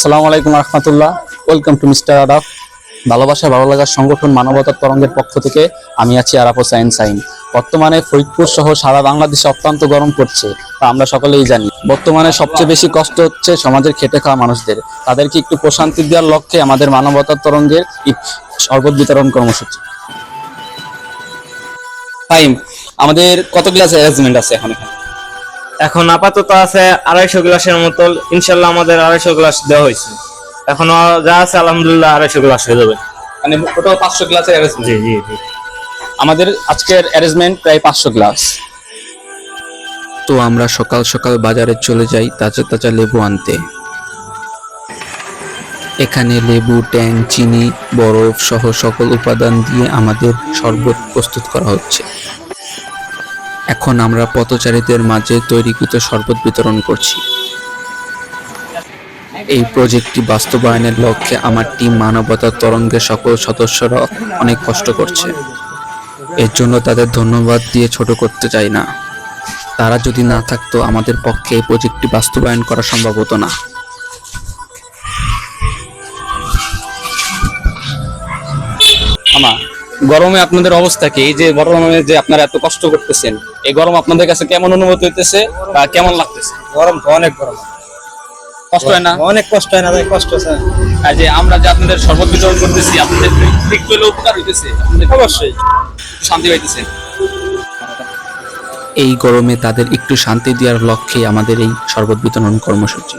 আসসালামু আলাইকুম রহমতুল্লাহ। ওয়েলকাম টু মিস্টার আরাফ ভালোবাসা ভালো লাগার সংগঠন মানবতার তরঙ্গের পক্ষ থেকে আমি আছি আরাফ হোসাইন সাইন। বর্তমানে ফরিদপুর সহ সারা বাংলাদেশে অত্যন্ত গরম পড়ছে, তা আমরা সকলেই জানি। বর্তমানে সবচেয়ে বেশি কষ্ট হচ্ছে সমাজের খেটে খাওয়া মানুষদের। তাদেরকে একটু প্রশান্তি দেওয়ার লক্ষ্যে আমাদের মানবতার তরঙ্গের শরবত বিতরণ কর্মসূচি। টাইম আমাদের কত গ্লাস অ্যারেঞ্জমেন্ট আছে এখন এখানে? এখন আপাতত আছে আড়াইশো গ্লাসের মতো। ইনশাল্লাহ আমাদের আড়াইশো গ্লাস দেওয়া হয়েছে। এখনও যা আছে আলহামদুলিল্লাহ আড়াইশো গ্লাস হয়ে যাবে। মানে টোটাল পাঁচশো গ্লাসের অ্যারেঞ্জমেন্ট জি জি জি। আমাদের আজকের অ্যারেঞ্জমেন্ট প্রায় পাঁচশো গ্লাস। তো আমরা সকাল সকাল বাজারে চলে যাই তাজা তাজা লেবু আনতে। এখানে লেবু ট্যাং চিনি বরফ সহ সকল উপাদান দিয়ে আমাদের শরবত প্রস্তুত করা হচ্ছে। এখন আমরা পথচারীদের মাঝে তৈরিকৃত শরবত বিতরণ করছি। এই প্রজেক্টটি বাস্তবায়নের লক্ষ্যে আমার টিম মানবতার তরঙ্গের সকল সদস্যরা অনেক কষ্ট করছে। এর জন্য তাদের ধন্যবাদ দিয়ে ছোট করতে চাই না। তারা যদি না থাকতো, আমাদের পক্ষে এই প্রজেক্টটি বাস্তবায়ন করা সম্ভব হতো না। আমা গরমে আপনাদের অবস্থা কি? এই যে গরমে যে আপনারা এত কষ্ট করতেছেন এই গরম আপনাদের কাছে কেমন অনুভূতি হইতেছে বা কেমন লাগতেছে? গরম তো অনেক গরম। কষ্ট হয় না? অনেক কষ্ট হয় না তাই কষ্ট আছে। আর যে আমরা যে আপনাদের শরবত বিতরণ করতেছি আপনাদের একটু হলেও উপকার হইতেছে আপনাদের অবশ্যই। শান্তি পাইতেছে। এই গরমে তাদের একটু শান্তি দেওয়ার লক্ষ্যে আমাদের এই শরবত বিতরণ কর্মসূচি।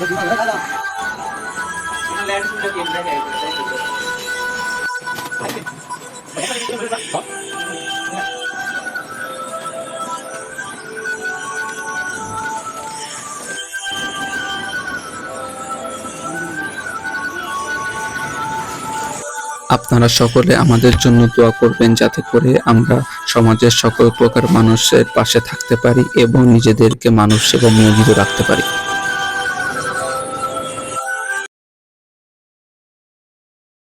আপনারা সকলে আমাদের জন্য দোয়া করবেন যাতে করে আমরা সমাজের সকল প্রকার মানুষের পাশে থাকতে পারি এবং নিজেদেরকে মানুষ সেবা নিয়োজিত রাখতে পারি।